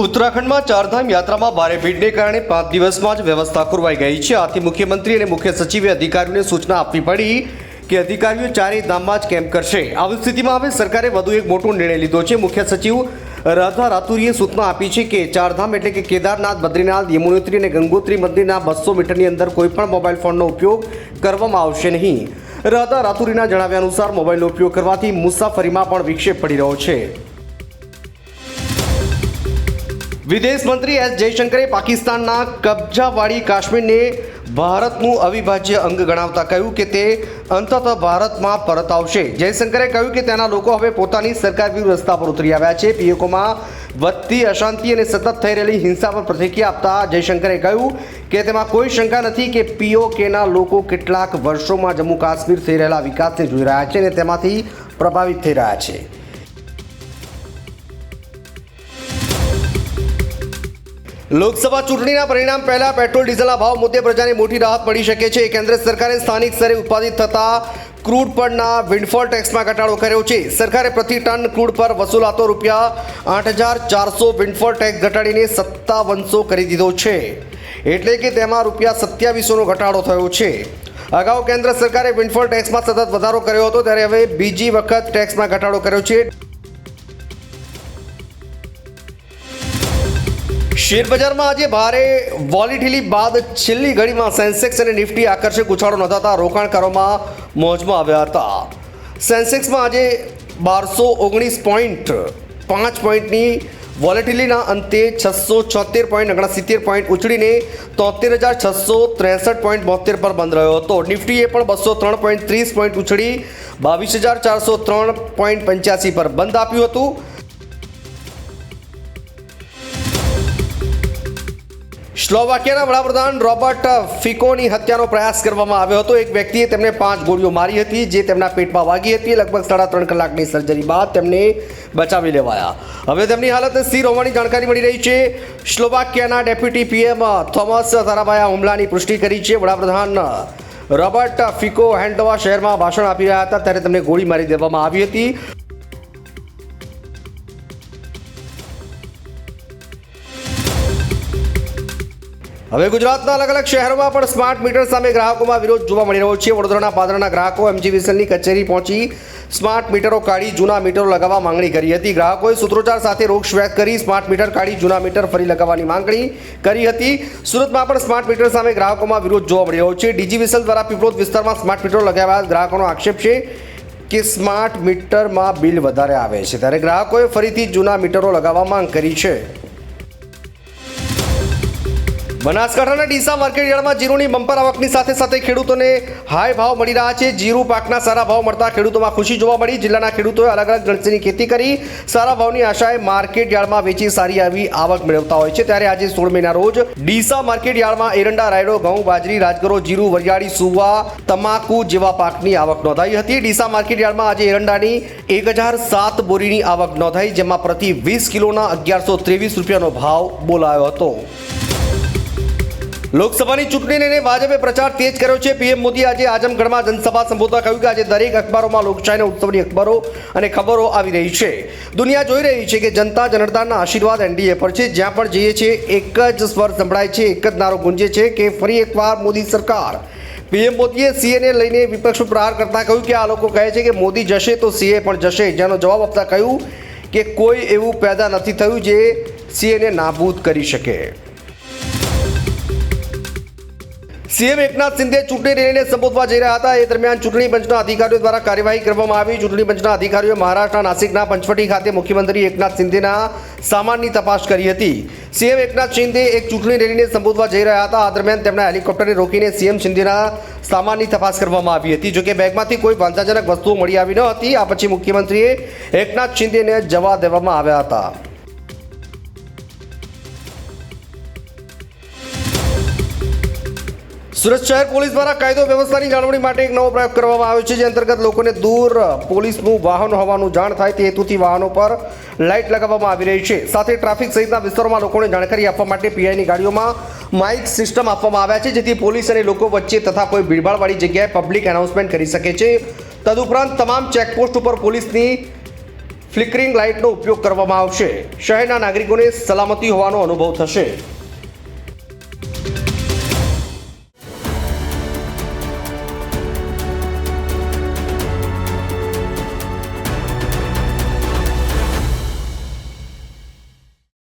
ઉત્તરાખંડમાં ચારધામ યાત્રામાં ભારે ભીડને કારણે પાંચ દિવસમાં જ વ્યવસ્થા ખોરવાઈ ગઈ છે. આથી મુખ્યમંત્રી અને મુખ્ય સચિવે અધિકારીઓને સૂચના આપવી પડી કે અધિકારીઓ ચારેય ધામમાં જ કેમ્પ કરશે. આવી સ્થિતિમાં હવે સરકારે વધુ એક મોટો નિર્ણય લીધો છે. મુખ્ય સચિવ રાધા રાતુરીએ સૂચના આપી છે કે ચારધામ એટલે કે કેદારનાથ, બદ્રીનાથ, યમુનોત્રી અને ગંગોત્રી મંદિરના બસો મીટરની અંદર કોઈપણ મોબાઈલ ફોનનો ઉપયોગ કરવામાં આવશે નહીં. રાધા રાતુરીના જણાવ્યા અનુસાર મોબાઈલનો ઉપયોગ કરવાથી મુસાફરીમાં પણ વિક્ષેપ પડી રહ્યો છે. વિદેશ મંત્રી એસ જયશંકરે પાકિસ્તાનના કબજાવાળી કાશ્મીરને ભારતનું અવિભાજ્ય અંગ ગણાવતા કહ્યું કે તે અંતતઃ ભારતમાં પરત આવશે. જયશંકરે કહ્યું કે તેના લોકો હવે પોતાની સરકાર વિરુદ્ધ રસ્તા પર ઉતરી આવ્યા છે. પીએકોમાં વધતી અશાંતિ અને સતત થઈ રહેલી હિંસા પર પ્રતિક્રિયા આપતા જયશંકરે કહ્યું કે તેમાં કોઈ શંકા નથી કે પીઓકેના લોકો કેટલાક વર્ષોમાં જમ્મુ કાશ્મીર થઈ રહેલા વિકાસને જોઈ રહ્યા છે અને તેમાંથી પ્રભાવિત થઈ રહ્યા છે. લોકસભા ચૂંટણીના પરિણામ પહેલા પેટ્રોલ, ડીઝલના ભાવ મુદ્દે પ્રજાને મોટી રાહત મળી શકે છે. કેન્દ્ર સરકારે સ્થાનિક સ્તરે ઉત્પાદિત થતા ક્રૂડ પરના વિન્ડફોલ ટેક્સમાં ઘટાડો કર્યો છે. સરકારે પ્રતિ ટન ક્રૂડ પર વસૂલાતો રૂપિયા આઠ હજાર ચારસો વિન્ડફોલ ટેક્સ ઘટાડીને સત્તાવનસો કરી દીધો છે. એટલે કે તેમાં રૂપિયા સત્યાવીસોનો ઘટાડો થયો છે. અગાઉ કેન્દ્ર સરકારે વિન્ડફોલ ટેક્સમાં સતત વધારો કર્યો હતો, ત્યારે હવે બીજી વખત ટેક્સમાં ઘટાડો કર્યો છે. શેર બજારમાં આજે ભારે વોલિટિલી બાદ છેલ્લી ઘડીમાં સેન્સેક્સ અને નિફ્ટી આકર્ષક ઉછાળો નોંધાતા રોકાણકારોમાં મોજમાં આવ્યા હતા. સેન્સેક્સમાં આજે બારસો ઓગણીસ પોઈન્ટ પાંચ પોઈન્ટની વોલેટિલીના અંતે છસો છોતેર પોઈન્ટ ઓગણસિત્તેર પોઈન્ટ ઉછળીને તોતેર હજાર છસો ત્રેસઠ પોઈન્ટ બોતેર પર બંધ રહ્યો હતો. નિફ્ટીએ પણ બસો ત્રણ પોઈન્ટ ત્રીસ પોઈન્ટ ઉછળી બાવીસ હજાર ચારસો ત્રણ પોઈન્ટ પંચ્યાસી પર બંધ આપ્યું હતું. સ્લોવાકિયાના વડાપ્રધાન રોબર્ટ ફિકોની હત્યાનો પ્રયાસ કરવામાં આવ્યો હતો. એક વ્યક્તિએ તેમને પાંચ ગોળીઓ મારી હતી, જે તેમના પેટમાં વાગી હતી. લગભગ સાડા ત્રણ કલાકની સર્જરી બાદ તેમને બચાવી લેવાયા. હવે તેમની હાલત સ્થિર હોવાની જાણકારી મળી રહી છે. સ્લોવાકિયાના ડેપ્યુટી પીએમ થોમસ તારાબાયા હુમલાની પુષ્ટિ કરી છે. વડાપ્રધાન રોબર્ટ ફિકો હેન્ડોવા શહેરમાં ભાષણ આપી રહ્યા હતા, ત્યારે તેમને ગોળી મારી દેવામાં આવી હતી. હવે ગુજરાતના અલગ અલગ શહેરોમાં પણ સ્માર્ટ મીટર સામે ગ્રાહકોમાં વિરોધ જોવા મળી રહ્યો છે. વડોદરાના પાદરાના ગ્રાહકો એમજીવીસીએલની કચેરી પહોંચી સ્માર્ટ મીટરો કાઢી જૂના મીટરો લગાવવા માંગણી કરી હતી. ગ્રાહકોએ સૂત્રોચ્ચાર સાથે રોક્ષ વ્યક્ત કરી સ્માર્ટ મીટર કાઢી જૂના મીટર ફરી લગાવવાની માંગણી કરી હતી. સુરતમાં પણ સ્માર્ટ મીટર સામે ગ્રાહકોમાં વિરોધ જોવા મળી રહ્યો છે. ડીજીવીસલ દ્વારા પીપળોદ વિસ્તારમાં સ્માર્ટ મીટરો લગાવ્યા ગ્રાહકોનો આક્ષેપ છે કે સ્માર્ટ મીટરમાં બિલ વધારે આવે છે. ત્યારે ગ્રાહકોએ ફરીથી જૂના મીટરો લગાવવા માંગ કરી છે. બનાસકાંઠાના ડીસા માર્કેટ યાર્ડમાં જીરુની બમ્પર આવકની સાથે સાથે ખેડૂતોને હાઈ ભાવ મળી રહ્યા છે. જીરુ પાકના સારા ભાવ મળતા ખેડૂતોમાં ખુશી જોવા મળી. જિલ્લાના ખેડૂતોએ અલગ અલગ ગણતરીની ખેતી કરી. સારા ભાવની આશાએ માર્કેટ યાર્ડમાં વેચી સારી આવી આવક મેળવતા હોય છે. ત્યારે આજે સોળ મહિના રોજ ડીસા માર્કેટ યાર્ડમાં એરંડા, રાયડો, ઘઉં, બાજરી, રાજગરો, જીરુ, વરિયાળી, સુવા, તમાકુ જેવા પાકની આવક નોંધાઈ હતી. ડીસા માર્કેટ યાર્ડમાં આજે એરંડાની એક હજાર સાત બોરીની આવક નોંધાઈ, જેમાં પ્રતિ વીસ કિલોના અગિયારસો ત્રેવીસ રૂપિયાનો ભાવ બોલાયો હતો. લોકસભાની ચૂંટણીને લઈને ભાજપે પ્રચાર તેજ કર્યો છે. પીએમ મોદી આજે આઝમગઢમાં જનસભા સંબોધતા કહ્યું કે આજે દરેક અખબારોમાં લોકશાહીના ઉત્સવની અખબારો અને ખબરો આવી રહી છે. દુનિયા જોઈ રહી છે કે જનતા જનાર્દનના આશીર્વાદ એનડીએ પર છે. જ્યાં પણ જઈએ છીએ, એક જ સ્વર સંભળાય છે, એક જ નારો ગુંજે છે કે ફરી એકવાર મોદી સરકાર. પીએમ મોદીએ સીએને લઈને વિપક્ષ પ્રહાર કરતા કહ્યું કે આ લોકો કહે છે કે મોદી જશે તો સીએ પણ જશે. જેનો જવાબ આપતા કહ્યું કે કોઈ એવું પેદા નથી થયું જે સીએને નાબૂદ કરી શકે. સીએમ એકનાથ શિંદે ચૂંટણી રેલીને સંબોધવા જઈ રહ્યા હતા. એ દરમિયાન ચૂંટણી પંચના અધિકારીઓ દ્વારા કાર્યવાહી કરવામાં આવી. ચૂંટણી પંચના અધિકારીઓએ મહારાષ્ટ્રના નાસિકના પંચવટી ખાતે મુખ્યમંત્રી એકનાથ શિંદેના સામાનની તપાસ કરી હતી. સીએમ એકનાથ શિંદે એક ચૂંટણી રેલીને સંબોધવા જઈ રહ્યા હતા. આ દરમિયાન તેમના હેલિકોપ્ટરને રોકીને સીએમ શિંદેના સામાનની તપાસ કરવામાં આવી હતી. જોકે બેગમાંથી કોઈ વાંધાજનક વસ્તુઓ મળી આવી ન હતી. આ પછી મુખ્યમંત્રીએ એકનાથ શિંદેને જવા દેવામાં આવ્યા હતા. સુરત શહેર પોલીસ દ્વારા કાયદો વ્યવસ્થાની જાળવણી માટે એક નવો પ્રયોગ કરવામાં આવ્યો છે, જે અંતર્ગત લોકોને દૂર પોલીસનું વાહન હોવાનું જાણ થાય તે હેતુથી વાહનો પર લાઇટ લગાવવામાં આવી રહી છે. સાથે ટ્રાફિક સહિતના વિસ્તારોમાં લોકોને જાણકારી આપવા માટે પીઆઈની ગાડીઓમાં માઇક સિસ્ટમ આપવામાં આવ્યા છે, જેથી પોલીસ અને લોકો વચ્ચે તથા કોઈ ભીડભાડવાળી જગ્યાએ પબ્લિક એનાઉન્સમેન્ટ કરી શકે છે. તદુપરાંત તમામ ચેકપોસ્ટ ઉપર પોલીસની ફ્લિકરિંગ લાઇટનો ઉપયોગ કરવામાં આવશે. શહેરના નાગરિકોને સલામતી હોવાનો અનુભવ થશે.